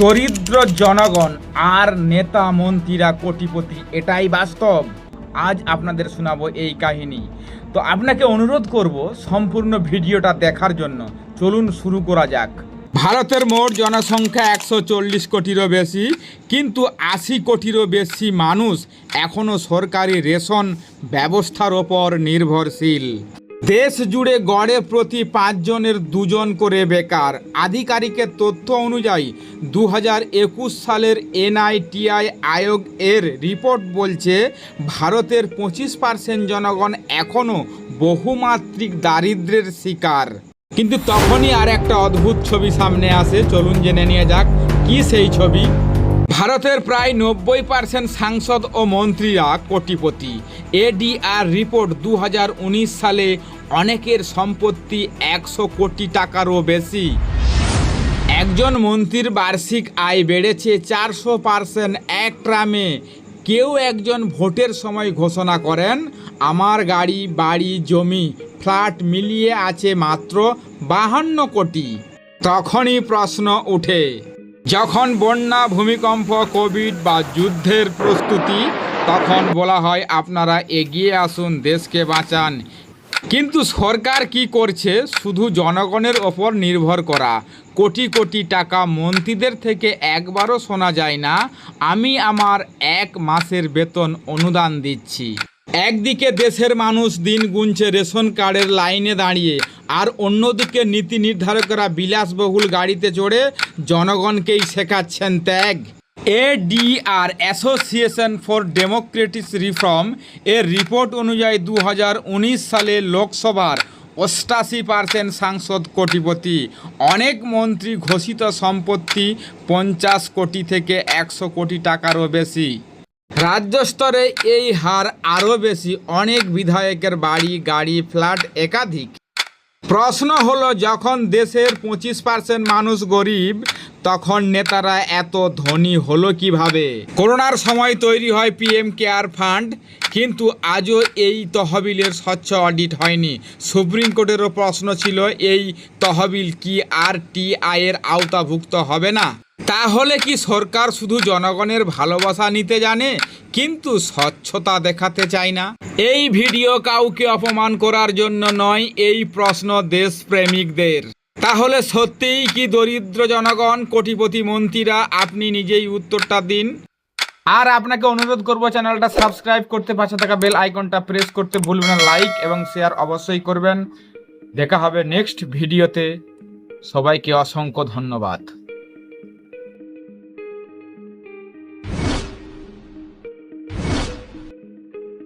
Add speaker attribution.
Speaker 1: দরিদ্র জনগণ আর নেতা মন্ত্রীরা কোটিপতি, এটাই বাস্তব। আজ আপনাদের শোনাবো এই কাহিনী। তো আপনাকে অনুরোধ করব সম্পূর্ণ ভিডিওটা দেখার জন্য। চলুন শুরু করা যাক। ভারতের মোট জনসংখ্যা একশো চল্লিশ কোটিরও বেশি, কিন্তু আশি কোটিরও বেশি মানুষ এখনও সরকারি রেশন ব্যবস্থার ওপর নির্ভরশীল। দেশ জুড়ে গড়ে প্রতি পাঁচজনের দুজন করে বেকার। আধিকারিকের তথ্য অনুযায়ী দু সালের এনআইটিআই আয়োগ এর রিপোর্ট বলছে, ভারতের পঁচিশ পার্সেন্ট জনগণ এখনও বহুমাত্রিক দারিদ্র্যের শিকার। কিন্তু তখনই আর একটা অদ্ভুত ছবি সামনে আসে। চলুন জেনে নিয়ে যাক, কি সেই ছবি? ভারতের প্রায় নব্বই পার্সেন্ট সাংসদ ও মন্ত্রীরা কোটিপতি। এডিআর রিপোর্ট দু হাজার উনিশ সালে অনেকের সম্পত্তি একশো কোটি টাকারও বেশি। একজন মন্ত্রীর বার্ষিক আয় বেড়েছে চারশো পার্সেন্ট এক ট্রামে। কেউ একজন ভোটের সময় ঘোষণা করেন, আমার গাড়ি, বাড়ি, জমি, ফ্ল্যাট মিলিয়ে আছে মাত্র বাহান্ন কোটি। তখনই প্রশ্ন ওঠে যখন বন্যা, ভূমিকম্প, কোভিড বা যুদ্ধের প্রস্তুতি, তখন বলা হয়, আপনারা এগিয়ে আসুন, দেশকে বাঁচান। কিন্তু সরকার কি করছে? শুধু জনগণের ওপর নির্ভর করা। কোটি কোটি টাকা মন্ত্রীদের থেকে একবারও শোনা যায় না। আমি আমার এক মাসের বেতন অনুদান দিচ্ছি। একদিকে দেশের মানুষ দিন গুনছে রেশন কার্ডের লাইনে দাঁড়িয়ে, আর অন্যদিকে নীতি নির্ধারকরা বিলাসবহুল গাড়িতে চড়ে জনগণকেই শেখাচ্ছেন ত্যাগ। ADR association for democratic reform এর রিপোর্ট অনুযায়ী দু হাজার উনিশ সালে লোকসভার অষ্টাশি পার্সেন্ট সাংসদ কোটিপতি, অনেক মন্ত্রী ঘোষিত সম্পত্তি পঞ্চাশ কোটি থেকে একশো কোটি টাকারও বেশি। রাজ্য স্তরে এই হার আরও বেশি, অনেক বিধায়কের বাড়ি, গাড়ি, ফ্ল্যাট একাধিক। প্রশ্ন হলো, যখন দেশের পঁচিশ পার্সেন্ট মানুষ গরিব তখন নেতারা এত ধনী হলো কীভাবে? করোনার সময় তৈরি হয় পিএম কেয়ার ফান্ড, কিন্তু আজও এই তহবিলের স্বচ্ছ অডিট হয়নি। সুপ্রিম কোর্টেরও প্রশ্ন ছিল, এই তহবিল কি আর টিআইয়ের আওতাভুক্ত হবে না? তাহলে কি সরকার শুধু জনগণের ভালোবাসা নিতে জানে, কিন্তু স্বচ্ছতা দেখাতে চায় না? এই ভিডিও কাউকে অপমান করার জন্য নয়, এই প্রশ্ন দেশপ্রেমিকদের। তাহলে সত্যিই কি দরিদ্র জনগণ, কোটিপতি মন্ত্রীরা আপনি নিজেই উত্তরটা দিন? আর আপনাকে অনুরোধ করব চ্যানেলটা সাবস্ক্রাইব করতে, পাশে থাকা বেল আইকনটা প্রেস করতে ভুলবেন না, লাইক এবং শেয়ার অবশ্যই করবেন। দেখা হবে নেক্সট ভিডিওতে। সবাইকে অসংখ্য ধন্যবাদ।